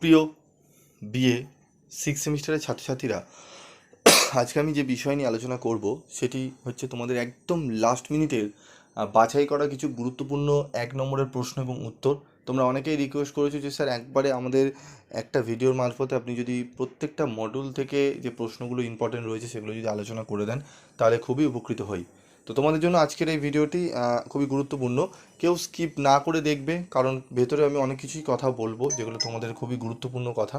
প্রিয় BA six সেমিস্টারের ছাত্রছাত্রীরা, আজকে আমি যে বিষয় নিয়ে আলোচনা করব, সেটি হচ্ছে তোমাদের একদম লাস্ট মিনিটের বাছাই করা কিছু গুরুত্বপূর্ণ এক নম্বরের প্রশ্ন এবং উত্তর। তোমরা অনেকেই রিকোয়েস্ট করেছ যে, স্যার, একবারে আমাদের একটা ভিডিওর মারফতে আপনি যদি প্রত্যেকটা মডিউল থেকে যে প্রশ্নগুলো ইম্পর্টেন্ট রয়েছে, সেগুলো যদি আলোচনা করে দেন, তাহলে খুবই উপকৃত হই। তো তোমাদের জন্য আজকের এই ভিডিওটি খুবই গুরুত্বপূর্ণ। কেউ স্কিপ না করে দেখবে, কারণ ভেতরে আমি অনেক কিছুই কথা বলব, যেগুলো তোমাদের খুবই গুরুত্বপূর্ণ কথা।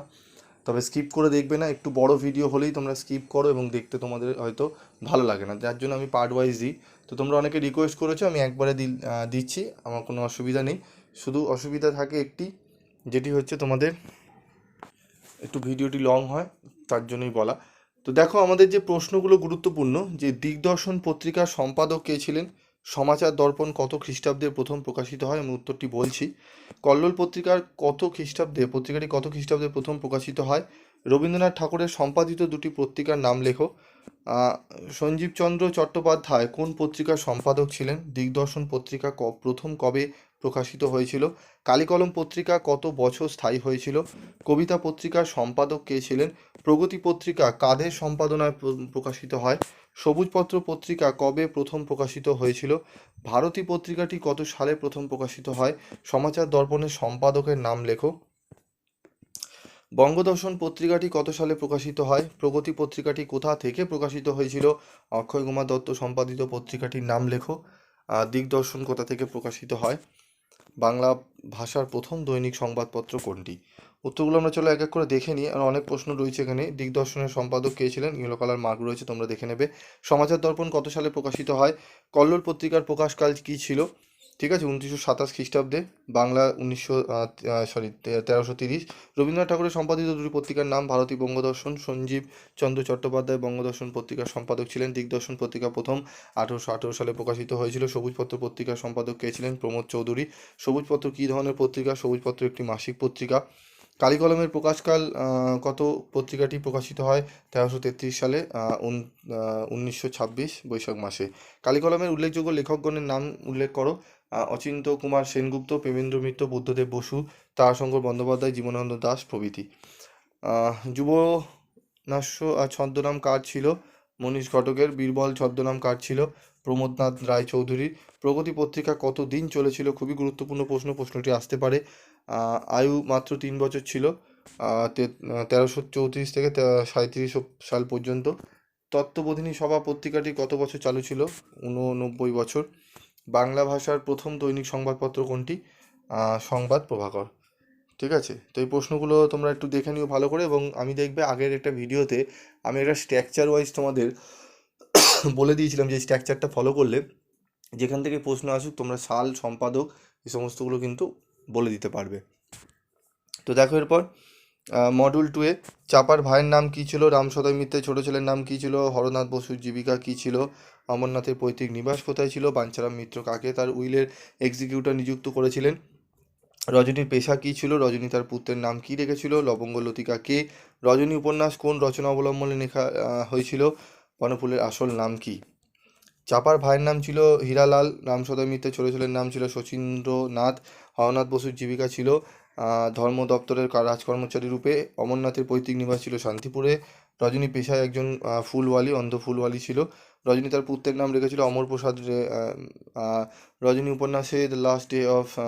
তবে স্কিপ করে দেখবে না, একটু বড় ভিডিও হলেই তোমরা স্কিপ করো এবং দেখতে তোমাদের হয়তো ভালো লাগে না। যার জন্য আমি পার্ট ওয়াইজ দিই। তো তোমরা অনেকে রিকোয়েস্ট করেছ, আমি একবারে দিচ্ছি, আমার কোনো অসুবিধা নেই। শুধু অসুবিধা থাকে একটি, যেটি হচ্ছে তোমাদের, একটু ভিডিওটি লং হয়, তার জন্যই বলা। তো দেখো, আমাদের যে প্রশ্নগুলো গুরুত্বপূর্ণ, যে দিগদর্শন পত্রিকার সম্পাদক কে ছিলেন, সমাচার দর্পণ কত খ্রিস্টাব্দে প্রথম প্রকাশিত হয় আমি উত্তরটি বলছি। কল্লোল পত্রিকার কত খ্রিস্টাব্দে, পত্রিকাটি কত খ্রিস্টাব্দে প্রথম প্রকাশিত হয়? রবীন্দ্রনাথ ঠাকুরের সম্পাদিত দুটি পত্রিকার নাম লেখো। সঞ্জীবচন্দ্র চট্টোপাধ্যায় কোন পত্রিকার সম্পাদক ছিলেন? দিগদর্শন পত্রিকা প্রথম কবে প্রকাশিত হয়েছিল। কালিকলম পত্রিকা কত বছর স্থায়ী হয়েছিল? কবিতা পত্রিকার সম্পাদক কে ছিলেন? প্রগতি পত্রিকা কাদের সম্পাদনায় প্রকাশিত হয়? সবুজপত্র পত্রিকা কবে প্রথম প্রকাশিত হয়েছিল? ভারতী পত্রিকাটি কত সালে প্রথম প্রকাশিত হয়? সমাচার দর্পণের সম্পাদকের নাম লেখো। বঙ্গদর্শন পত্রিকাটি কত সালে প্রকাশিত হয়? প্রগতি পত্রিকাটি কোথা থেকে প্রকাশিত হয়েছিল? অক্ষয় কুমার দত্ত সম্পাদিত পত্রিকাটির নাম লেখো। দিগদর্শন কোথা থেকে প্রকাশিত হয়? বাংলা ভাষার প্রথম দৈনিক সংবাদপত্র কোনটি? উত্তরগুলো আমরা চলো এক এক করে দেখে নিই। আর অনেক প্রশ্ন রয়েছে এখানে। দিগদর্শনের সম্পাদক কে ছিলেন? ইয়েলো কালার মার্ক রয়েছে, তোমরা দেখে নেবে। সমাচার দর্পণ কত সালে প্রকাশিত হয়? কল্লোল পত্রিকার প্রকাশকাল কী ছিল? ঠিক আছে, উনত্রিশশো সাতাশ খ্রিস্টাব্দে বাংলা উনিশশো সরি তেরোশো তিরিশ, রবীন্দ্রনাথ ঠাকুরের সম্পাদিত দুটি পত্রিকার নাম ভারতী বঙ্গদর্শন, সঞ্জীব চন্দ্র চট্টোপাধ্যায় বঙ্গদর্শন পত্রিকার সম্পাদক ছিলেন, দিগদর্শন পত্রিকা প্রথম আঠারোশো আঠেরো সালে প্রকাশিত হয়েছিল, সবুজপত্র পত্রিকার সম্পাদক কে ছিলেন প্রমোদ চৌধুরী, সবুজপত্র কী ধরনের পত্রিকা, সবুজপত্র একটি মাসিক পত্রিকা, কালিকলমের প্রকাশকাল কত পত্রিকাটি প্রকাশিত হয়, তেরোশো তেত্রিশ সালে উন- উনিশশো ছাব্বিশ বৈশাখ মাসে, কালিকলমের উল্লেখযোগ্য লেখকগণের নাম উল্লেখ করো অচিন্ত কুমার সেনগুপ্ত, প্রেমেন্দ্র মিত্র, বুদ্ধদেব বসু, তারাশঙ্কর বন্দ্যোপাধ্যায়, জীবনানন্দ দাস প্রভৃতি। যুব নাস্য ছদ্মনাম কার ছিল মনীষ ঘটকের, বীরবল ছদ্মনাম কার ছিল প্রমোদনাথ রায় চৌধুরী প্রগতি পত্রিকা কত দিন চলেছিল খুবই গুরুত্বপূর্ণ প্রশ্ন, প্রশ্নটি আসতে পারে। আয়ু মাত্র তিন বছর ছিল তেরোশো চৌত্রিশ থেকে সাঁইত্রিশ সাল পর্যন্ত। তত্ত্ববোধিনী সভা পত্রিকাটি কত বছর চালু ছিল? ঊননব্বই বছর। বাংলা ভাষার প্রথম দৈনিক সংবাদপত্র কোনটি? সংবাদ প্রভাকর। ঠিক আছে? তো এই প্রশ্নগুলো তোমরা একটু দেখে নিও ভালো করে এবং আমি দেখবে আগের একটা ভিডিওতে আমি একটা স্ট্রাকচার ওয়াইজ তোমাদের বলে দিয়েছিলাম যে স্ট্রাকচারটা ফলো করলে যেখান থেকে প্রশ্ন আসুক তোমরা সাল, সম্পাদক এই সমস্তগুলো কিন্তু বলে দিতে পারবে। তো দেখো এরপর মডুল টুয়ে চাপার ভাইয়ের নাম কী ছিল? রামসদয় মিত্রের ছোট ছেলের নাম কী ছিল? হরনাথ বসুর জীবিকা কী ছিল? অমরনাথের পৈতৃক নিবাস কোথায় ছিল? বাঞ্ছারাম মিত্র কাকে তার উইলের এক্সিকিউটর নিযুক্ত করেছিলেন? রজনীর পেশা কী ছিল? রজনী তার পুত্রের নাম কী রেখেছিল? লবঙ্গ লতিকা কে? রজনী উপন্যাস কোন রচনা অবলম্বনে লেখা হয়েছিল? বনফুলের আসল নাম কি? চাপার ভাইয়ের নাম ছিল হীরালাল, রামসদয় মিত্রের ছোট ছেলের নাম ছিল শচীন্দ্রনাথ, হরনাথ বসুর জীবিকা ছিল ধর্ম দপ্তরের রাজকর্মচারী রূপে অমরনাথের পৈতৃক নিবাস ছিল শান্তিপুরে। রজনী পেশায় একজন ফুলওয়ালি অন্ধ ফুলওয়ালি ছিল। রজনী তার পুত্রের নাম রেখেছিল অমরপ্রসাদ রে- আহ, আহ, রজনী উপন্যাসে the last day of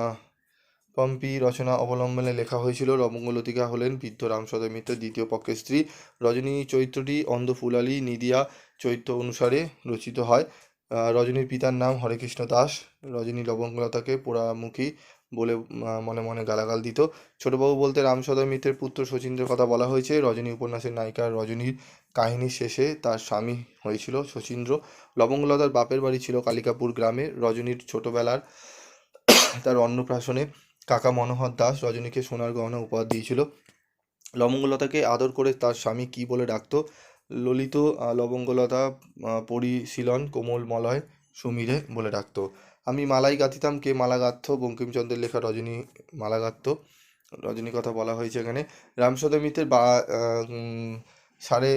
Pompeii রচনা অবলম্বনে লেখা হয়েছিল। লবঙ্গলতিকা হলেন বৃদ্ধ রামসদয় মিত্র দ্বিতীয় পক্ষের স্ত্রী। রজনী চরিত্রটি অন্ধ ফুলালি নিদিয়া চরিত্র অনুসারে রচিত হয়। রজনীর পিতার নাম হরেকৃষ্ণ দাস। রজনী লবঙ্গলতাকে পোড়ামুখী বলে মনে মনে গালাগাল দিত। ছোটবাবু বলতে রামসদয় মিত্রের পুত্র শচীন্দ্রের কথা বলা হয়েছে। রজনী উপন্যাসের নায়িকা রজনীর কাহিনীর শেষে তার স্বামী হয়েছিল শচীন্দ্র। লবঙ্গলতার বাপের বাড়ি ছিল কালিকাপুর গ্রামে। রজনীর ছোটবেলার তার অন্নপ্রাশনে কাকা মনোহর দাস রজনীকে সোনার গহনা উপহার দিয়েছিল। লবঙ্গলতাকে আদর করে তার স্বামী কি বলে ডাকতো? ললিত লবঙ্গলতা পরিশীলন, কোমল মলয়, সুমিরে বলে ডাকতো। আমি মালাই গাঁথিতাম কে মালা বঙ্কিমচন্দ্রের লেখা রজনী মালা রজনীর কথা বলা হয়েছে এখানে। রামসদা মিত্রের বা সাড়ে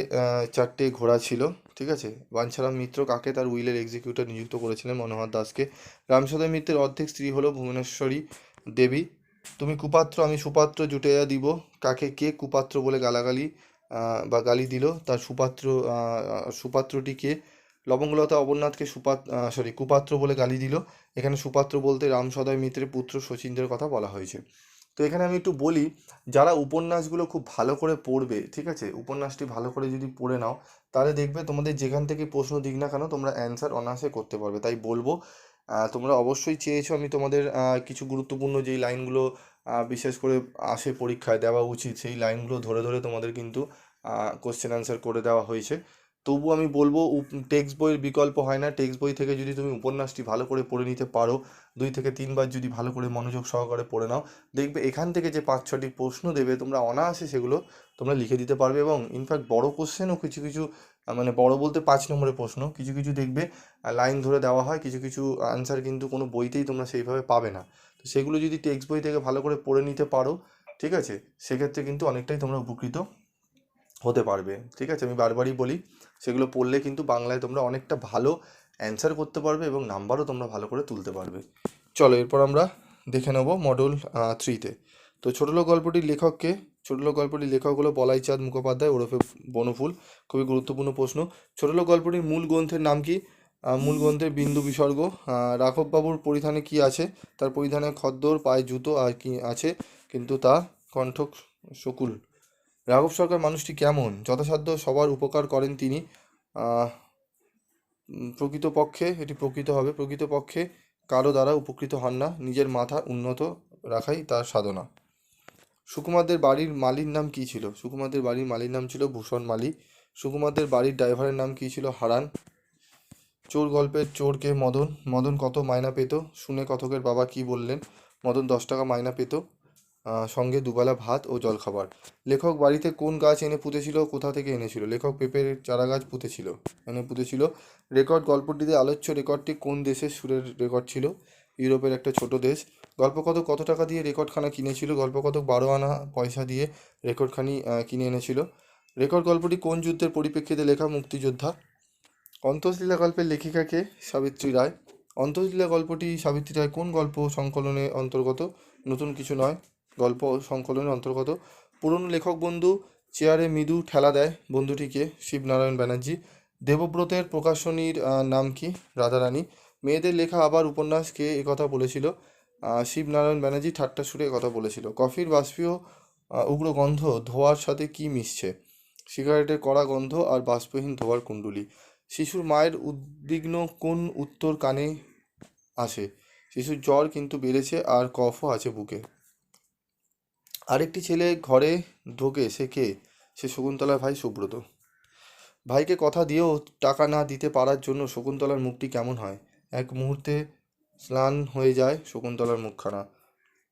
চারটে ঘোড়া ছিল ঠিক আছে? বাঞ্ছারাম মিত্র কাকে তার উইলের এক্সিকিউটর নিযুক্ত করেছিলেন? মনোহর দাসকে। রামসদা মিত্রের অর্ধেক স্ত্রী হলো ভুবনেশ্বরী দেবী। তুমি কুপাত্র আমি সুপাত্র জুটাইয়া দিব। কাকে কে কুপাত্র বলে গালাগালি বা গালি দিল? তার সুপাত্র আহ, সুপাত্রটি কে? লবঙ্গলতা অবরনাথকে সুপাত সরি কুপাত্র বলে গালি দিল। এখানে সুপাত্র বলতে রামসদয় মিত্রের পুত্র শচীন্দ্রের কথা বলা হয়েছে। তো এখানে আমি একটু বলি, যারা উপন্যাসগুলো খুব ভালো করে পড়বে, ঠিক আছে? উপন্যাসটি ভালো করে যদি পড়ে নাও, তাহলে দেখবে তোমাদের যেখান থেকে প্রশ্ন দিক না কেন, তোমরা অ্যান্সার অনায়াসে করতে পারবে। তাই বলব তোমরা অবশ্যই চেয়েছো আমি তোমাদের কিছু গুরুত্বপূর্ণ যেই লাইনগুলো বিশেষ করে আসে পরীক্ষায় দেওয়া উচিত, সেই লাইনগুলো ধরে ধরে তোমাদের কিন্তু কোশ্চেন অ্যান্সার করে দেওয়া হয়েছে। তবু আমি বলব টেক্সট বইয়ের বিকল্প হয় না। টেক্সট বই থেকে যদি তুমি উপন্যাসটি ভালো করে পড়ে নিতে পারো, দুই থেকে তিনবার যদি ভালো করে মনোযোগ সহকারে পড়ে নাও, দেখবে এখান থেকে যে পাঁচ, ছটি প্রশ্ন দেবে, তোমরা অনায়াসে সেগুলো তোমরা লিখে দিতে পারবে এবং ইনফ্যাক্ট বড় কোশ্চেনও কিছু কিছু মানে বড় বলতে পাঁচ নম্বরের প্রশ্ন। কিছু কিছু দেখবে লাইন ধরে দেওয়া হয়, কিছু কিছু আনসার কিন্তু কোনো বইতেই তোমরা সেইভাবে পাবে না। তো সেগুলো যদি টেক্সট বই থেকে ভালো করে পড়ে নিতে পারো, ঠিক আছে? সেক্ষেত্রে কিন্তু অনেকটাই তোমরা উপকৃত হতে পারবে ঠিক আছে? আমি বারবারই বলি সেগুলো পড়লে কিন্তু বাংলায় তোমরা অনেকটা ভালো অ্যান্সার করতে পারবে এবং নাম্বারও তোমরা ভালো করে তুলতে পারবে। চলো এরপর আমরা দেখে নেব মডেল থ্রিতে তো। ছোটলোক গল্পটির লেখককে ছোটলোক গল্পটির লেখক হলো বলাই চাঁদ মুখোপাধ্যায় ওরফে বনফুল খুবই গুরুত্বপূর্ণ প্রশ্ন। ছোটলোক গল্পটির মূল গ্রন্থের নাম কি? মূল গ্রন্থের বিন্দু বিসর্গ। রাঘববাবুর পরিধানে কি আছে? তার পরিধানে খদ্দর পায়ে জুতো আর কি আছে? কিন্তু তা কণ্ঠ শকুল। রাঘব সরকার মানুষটি কেমন? যথাসাধ্য সবার উপকার করেন তিনি। প্রকৃতপক্ষে এটি প্রকৃত হবে। প্রকৃতপক্ষে কারও দ্বারা উপকৃত হন না। নিজের মাথা উন্নত রাখাই তার সাধনা। সুকুমারদের বাড়ির মালির নাম কী ছিল? সুকুমারদের বাড়ির মালির নাম ছিল ভূষণ মালি। সুকুমারদের বাড়ির ড্রাইভারের নাম কী ছিল? হারান। চোর গল্পের চোরকে মদন। মদন কত মায়না পেত? শুনে কথকের বাবা কি বললেন? মদন দশ টাকা মায়না পেত। সঙ্গে দুবেলা ভাত ও জলখাবার। লেখক বাড়িতে কোন গাছ এনে পুঁতেছিল, কোথা থেকে এনেছিল? লেখক পেঁপের চারা গাছ পুঁতেছিল, এনে পুঁতেছিল। রেকর্ড গল্পটিতে আলোচ্য রেকর্ডটি কোন দেশের সুরের রেকর্ড ছিল? ইউরোপের একটা ছোট দেশ। গল্পকথক কত কত টাকা দিয়ে রেকর্ডখানা কিনেছিল? গল্পকথক বারো আনা পয়সা দিয়ে রেকর্ডখানি কিনে এনেছিল। রেকর্ড গল্পটি কোন যুদ্ধের পরিপ্রেক্ষিতে লেখা মুক্তিযোদ্ধা? অন্তঃলীলা গল্পের লেখিকাকে সাবিত্রী রায়। অন্তঃলীলা গল্পটি সাবিত্রী রায় কোন গল্প সংকলনে অন্তর্গত? নতুন কিছু নয়। গল্প সংকলনের অন্তর্গত। পুরনো লেখক বন্ধু চেয়ারে মৃদু ঠেলা দেয় বন্ধুটিকে, শিবনারায়ণ ব্যানার্জি। দেবব্রতের প্রকাশনীর নাম কি? রাধারানী। মেয়েদের লেখা আবার উপন্যাস কে একথা বলেছিল? শিবনারায়ণ ব্যানার্জি ঠাট্টা সুরে কথা বলেছিল। কফির বাষ্পীয় উগ্র গন্ধ ধোঁয়ার সাথে কি মিশছে? সিগারেটের কড়া গন্ধ আর বাষ্পহীন ধোঁয়ার কুণ্ডুলি। শিশুর মায়ের উদ্বিগ্ন কোন উত্তর কানে আসে? শিশুর জ্বর কিন্তু বেড়েছে আর কফও আছে বুকে। আরেকটি ছেলে ঘরে ঢোকে, সে কে? সে শকুন্তলার ভাই সুব্রত। ভাইকে কথা দিয়েও টাকা না দিতে পারার জন্য শকুন্তলার মুখটি কেমন হয়? এক মুহূর্তে স্নান হয়ে যায় শকুন্তলার মুখখানা।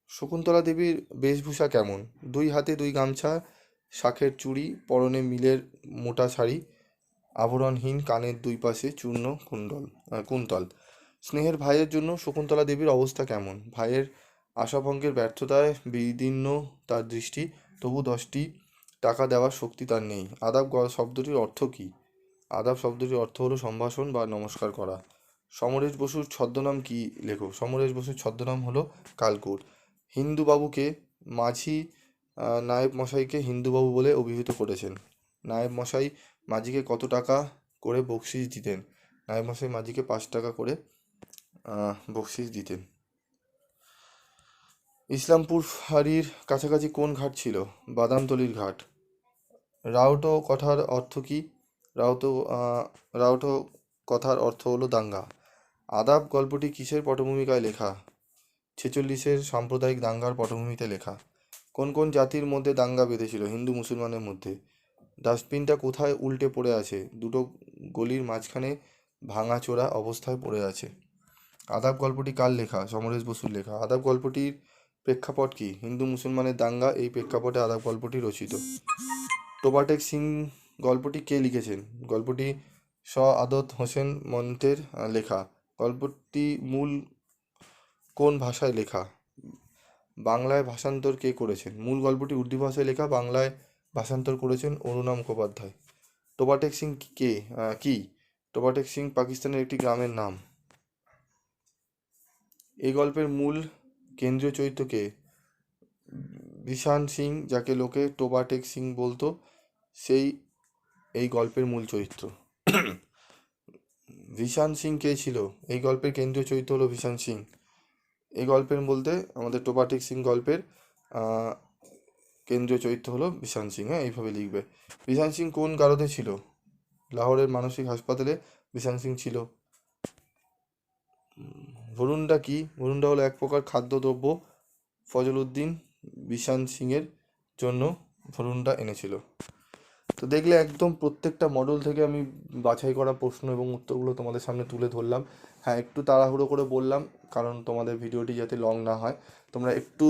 শকুন্তলা দেবীর বেশভূষা কেমন? দুই হাতে দুই গামছা শাঁখের চুড়ি, পরনে মিলের মোটা শাড়ি আভরণহীন কানের দুই পাশে চূর্ণ কুণ্ডল কুন্তল। স্নেহের ভাইয়ের জন্য শকুন্তলা দেবীর অবস্থা কেমন? ভাইয়ের আশাভঙ্গের ব্যর্থতায় বিদীর্ণ তার দৃষ্টি, তবু দশটি টাকা দেওয়ার শক্তি তার নেই। আদাব শব্দটির অর্থ কী? আদাব শব্দটির অর্থ হলো সম্ভাষণ বা নমস্কার করা। সমরেশ বসুর ছদ্মনাম কি? লেখো। সমরেশ বসুর ছদ্মনাম হলো কালকুট। হিন্দু বাবুকে মাঝি নায়েব মশাইকে হিন্দুবাবু বলে অভিহিত করেছেন। নায়েব মশাই মাঝিকে কত টাকা করে বকশিস দিতেন? নায়েব মশাই মাঝিকে পাঁচ টাকা করে বকশিস দিতেন। ইসলামপুর ফাঁড়ির কাছাকাছি কোন ঘাট ছিল? বাদামতলির ঘাট। রাউটো কথার অর্থ কী? রাউটো রাউটো কথার অর্থ হলো দাঙ্গা। আদাব গল্পটি কিসের পটভূমিকায় লেখা? ছেচল্লিশের সাম্প্রদায়িক দাঙ্গার পটভূমিতে লেখা। কোন কোন জাতির মধ্যে দাঙ্গা বেঁধেছিল? হিন্দু, মুসলমানের মধ্যে। ডাস্টবিনটা কোথায় উল্টে পড়ে আছে? দুটো গলির মাঝখানে ভাঙাচোরা অবস্থায় পড়ে আছে। আদাব গল্পটি কার লেখা? সমরেশ বসুর লেখা। আদাব গল্পটির প্রেক্ষাপট কি? হিন্দু, মুসলমানের দাঙ্গা, এই প্রেক্ষাপটে আদাব গল্পটি রচিত। টোবাটেক সিং গল্পটি কে লিখেছেন? গল্পটি স আদত হোসেন মন্তের লেখা। গল্পটি মূল কোন ভাষায় লেখা? বাংলায় ভাষান্তর কে করেছেন? মূল গল্পটি উর্দু ভাষায় লেখা, বাংলায় ভাষান্তর করেছেন অরুণা মুখোপাধ্যায়। টোবাটেক সিং কে কি? টোবাটেক সিং পাকিস্তানের একটি গ্রামের নাম। এই গল্পের মূল কেন্দ্রীয় চরিত্রকে বিশান সিং, যাকে লোকে টোবাটেক সিং বলতো, সেই, এই গল্পের মূল চরিত্র। ভিশান সিং কে ছিল? এই গল্পের কেন্দ্রীয় চরিত্র হলো ভিশান সিং। এই গল্পের বলতে আমাদের টোবাটেক সিং গল্পের কেন্দ্রীয় চরিত্র হলো বিশান সিং হ্যাঁ এইভাবে লিখবে। বিশান সিং কোন গারদে ছিল? লাহোরের মানসিক হাসপাতালে বিশান সিং ছিল। ভরুন্ডা কি? ভরুন্ডা হলো এক প্রকার খাদ্যদ্রব্য ফজলউদ্দিন বিশান সিংয়ের জন্য ভরুন্ডা এনেছিল। তো দেখলে একদম প্রত্যেকটা মডেল থেকে আমি বাছাই করা প্রশ্ন এবং উত্তরগুলো তোমাদের সামনে তুলে ধরলাম। হ্যাঁ একটু তাড়াহুড়ো করে বললাম, কারণ তোমাদের ভিডিওটি যাতে লং না হয়। তোমরা একটু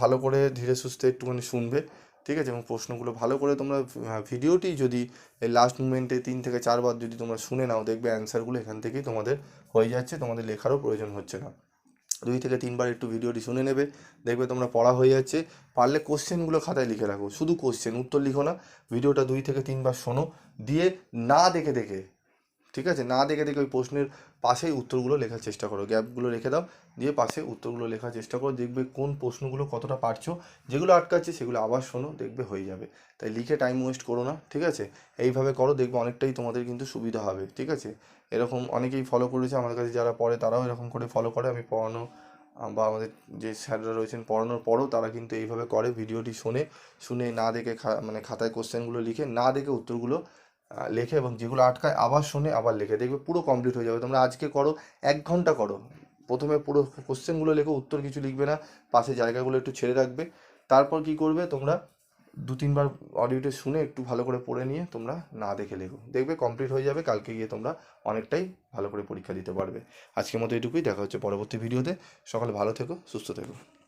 ভালো করে ধীরে সুস্থে একটুখানি শুনবে। ঠিক আছে? এবং প্রশ্নগুলো ভালো করে তোমরা ভিডিওটি যদি লাস্ট মুমেন্টে তিন থেকে চারবার যদি তোমরা শুনে নাও, দেখবে অ্যান্সারগুলো এখান থেকেই তোমাদের হয়ে যাচ্ছে, তোমাদের লেখারও প্রয়োজন হচ্ছে না। দুই থেকে তিনবার একটু ভিডিওটি শুনে নেবে, দেখবে তোমরা পড়া হয়ে যাচ্ছে। পারলে কোশ্চেনগুলো খাতায় লিখে রাখো, শুধু কোশ্চেন উত্তর লিখো না, ভিডিওটা দুই থেকে তিনবার শোনো, দিয়ে না দেখে দেখে ঠিক আছে? না দেখে দেখে ওই প্রশ্নের পাশেই উত্তরগুলো লেখার চেষ্টা করো। গ্যাপগুলো রেখে দাও, দিয়ে পাশে উত্তরগুলো লেখার চেষ্টা করো। দেখবে কোন প্রশ্নগুলো কতটা পারছ, যেগুলো আটকাচ্ছে সেগুলো আবার শোনো, দেখবে হয়ে যাবে। তাই লিখে টাইম ওয়েস্ট করো না, ঠিক আছে? এইভাবে করো, দেখবে অনেকটাই তোমাদের কিন্তু সুবিধা হবে, ঠিক আছে? এরকম অনেকেই ফলো করেছে আমার কাছে, যারা পড়ে তারাও এরকম করে ফলো করে। আমি পড়ানো, বা আমাদের যে স্যাররা রয়েছেন, পড়ানোর পরও তারা কিন্তু এইভাবে করে। ভিডিওটি শোনে, শুনে না দেখে মানে খাতায় কোশ্চেনগুলো লিখে, না দেখে উত্তরগুলো লেখে এবং যেগুলো আটকায় আবার শোনে, আবার লেখে। দেখবে পুরো কমপ্লিট হয়ে যাবে। তোমরা আজকে করো, এক ঘণ্টা করো। প্রথমে পুরো কোশ্চেনগুলো লেখো, উত্তর কিছু লিখবে না। পাশে জায়গাগুলো একটু ছেড়ে রাখবে। তারপর কি করবে তোমরা? দু, তিনবার অডিওটা শুনে একটু ভালো করে পড়ে নিয়ে তোমরা না দেখে লেখো। দেখবে কমপ্লিট হয়ে যাবে। কালকে গিয়ে তোমরা অনেকটাই ভালো করে পরীক্ষা দিতে পারবে। আজকের মতো এটুকুই। দেখা হচ্ছে পরবর্তী ভিডিওতে সকালে ভালো থেকো, সুস্থ থেকো।